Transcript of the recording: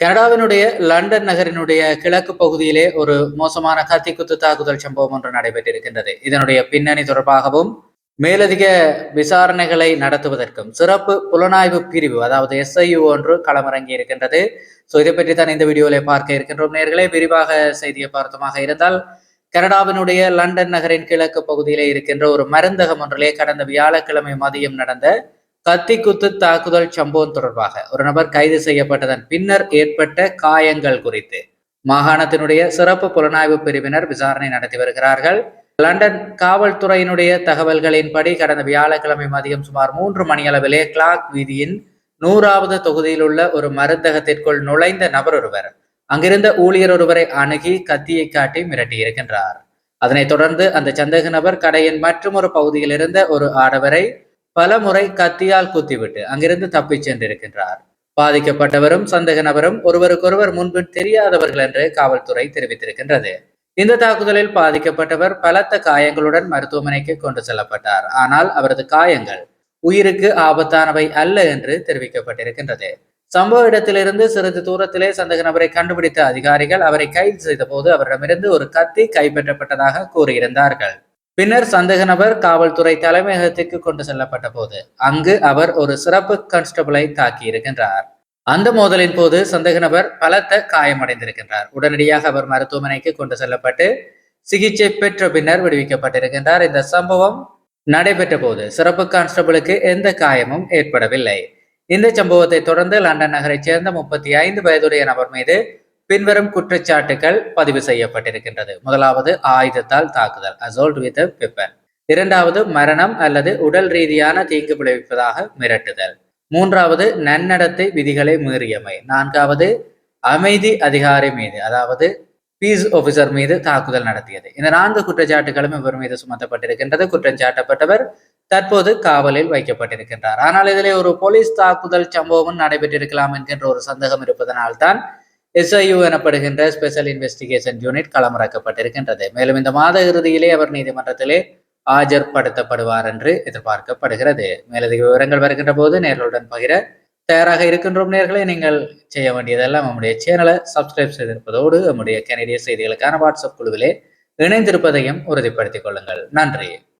கனடாவினுடைய London நகரினுடைய கிழக்கு பகுதியிலே ஒரு மோசமான கத்தி குத்து தாக்குதல் சம்பவம் ஒன்று நடைபெற்றிருக்கின்றது. இதனுடைய பின்னணி தொடர்பாகவும் மேலதிக விசாரணைகளை நடத்துவதற்கும் சிறப்பு புலனாய்வு பிரிவு அதாவது எஸ்ஐயு ஒன்று களமிறங்கி இருக்கின்றது. ஸோ இதை பற்றி தான் இந்த வீடியோவில் பார்க்க இருக்கின்றோம். நேர்களே விரிவாக செய்தியை பார்த்தமாக இருந்தால் கனடாவினுடைய லண்டன் நகரின் கிழக்கு பகுதியிலே இருக்கின்ற ஒரு மருந்தகம் ஒன்றிலே கடந்த வியாழக்கிழமை மதியம் நடந்த கத்தி குத்து தாக்குதல் சம்பவம் தொடர்பாக ஒரு நபர் கைது செய்யப்பட்டதன் பின்னர் ஏற்பட்ட காயங்கள் குறித்து மாகாணத்தினுடைய சிறப்பு புலனாய்வு பிரிவினர் விசாரணை நடத்தி வருகிறார்கள். லண்டன் காவல்துறையினுடைய தகவல்களின்படி கடந்த வியாழக்கிழமை மதியம் சுமார் மூன்று மணியளவிலே கிளாக் வீதியின் நூறாவது தொகுதியில் உள்ள ஒரு மருந்தகத்திற்குள் நுழைந்த நபர் ஒருவர் அங்கிருந்த ஊழியர் ஒருவரை அணுகி கத்தியை காட்டி மிரட்டியிருக்கின்றார். அதனைத் தொடர்ந்து அந்த சந்தேக நபர் கடையின் மற்றொரு பகுதியில் இருந்த ஒரு ஆடவரை பல முறை கத்தியால் குத்திவிட்டு அங்கிருந்து தப்பிச் சென்றிருக்கின்றார். பாதிக்கப்பட்டவரும் சந்தேக நபரும் ஒருவருக்கொருவர் முன்பு தெரியாதவர்கள் என்று காவல்துறை தெரிவித்திருக்கின்றது. இந்த தாக்குதலில் பாதிக்கப்பட்டவர் பலத்த காயங்களுடன் மருத்துவமனைக்கு கொண்டு செல்லப்பட்டார். ஆனால் அவரது காயங்கள் உயிருக்கு ஆபத்தானவை அல்ல என்று தெரிவிக்கப்பட்டிருக்கின்றது. சம்பவ இடத்திலிருந்து சிறிது தூரத்திலே சந்தேக நபரை கண்டுபிடித்த அதிகாரிகள் அவரை கைது செய்த போது அவரிடமிருந்து ஒரு கத்தி கைப்பற்றப்பட்டதாக கூறியிருந்தார்கள். பின்னர் சந்தேக நபர் காவல்துறை தலைமையகத்திற்கு கொண்டு செல்லப்பட்ட போது அங்கு அவர் ஒரு சிறப்பு கான்ஸ்டபிளை தாக்கி இருக்கின்றார் அந்த மோதலின் போது சந்தேக நபர் பலத்த காயமடைந்திருக்கின்றார். உடனடியாக அவர் மருத்துவமனைக்கு கொண்டு செல்லப்பட்டு சிகிச்சை பெற்ற பின்னர் விடுவிக்கப்பட்டிருக்கின்றார். இந்த சம்பவம் நடைபெற்ற போது சிறப்பு கான்ஸ்டபிளுக்கு எந்த காயமும் ஏற்படவில்லை. இந்த சம்பவத்தை தொடர்ந்து லண்டன் நகரைச் சேர்ந்த முப்பத்தி ஐந்து வயதுடைய நபர் மீது பின்வரும் குற்றச்சாட்டுகள் பதிவு செய்யப்பட்டிருக்கின்றது. முதலாவது ஆயுதத்தால் தாக்குதல் அசோல்ட் வித் வெப்பன் இரண்டாவது மரணம் அல்லது உடல் ரீதியான தீங்கு விளைவிப்பதாக மிரட்டுதல். மூன்றாவது நன்னடத்தை விதிகளை மீறியமை. நான்காவது அமைதி அதிகாரி மீது அதாவது பீஸ் ஆபீசர் மீது தாக்குதல் நடத்தியது. இந்த நான்கு குற்றச்சாட்டுகளும் இவர் மீது சுமத்தப்பட்டிருக்கின்றது. குற்றம் சாட்டப்பட்டவர் தற்போது காவலில் வைக்கப்பட்டிருக்கின்றார். ஆனால் இதிலே ஒரு போலீஸ் தாக்குதல் சம்பவமும் நடைபெற்றிருக்கலாம் என்கின்ற ஒரு சந்தேகம் இருப்பதனால்தான் எஸ்ஐயு எனப்படுகின்ற ஸ்பெஷல் இன்வெஸ்டிகேஷன் யூனிட் களமிறக்கப்பட்டிருக்கின்றது. மேலும் இந்த மாத இறுதியிலே அவர் நீதிமன்றத்திலே ஆஜர்படுத்தப்படுவார் என்று எதிர்பார்க்கப்படுகிறது. மேலதிக விவரங்கள் வருகின்ற போது நேர்களுடன் பகிர தயாராக இருக்கின்றோம் நேர்களை. நீங்கள் செய்ய வேண்டியதெல்லாம் நம்முடைய சேனலை சப்ஸ்கிரைப் செய்திருப்பதோடு நம்முடைய கனடிய செய்திகளுக்கான வாட்ஸ்அப் குழுவிலே இணைந்திருப்பதையும் உறுதிப்படுத்திக் கொள்ளுங்கள். நன்றி.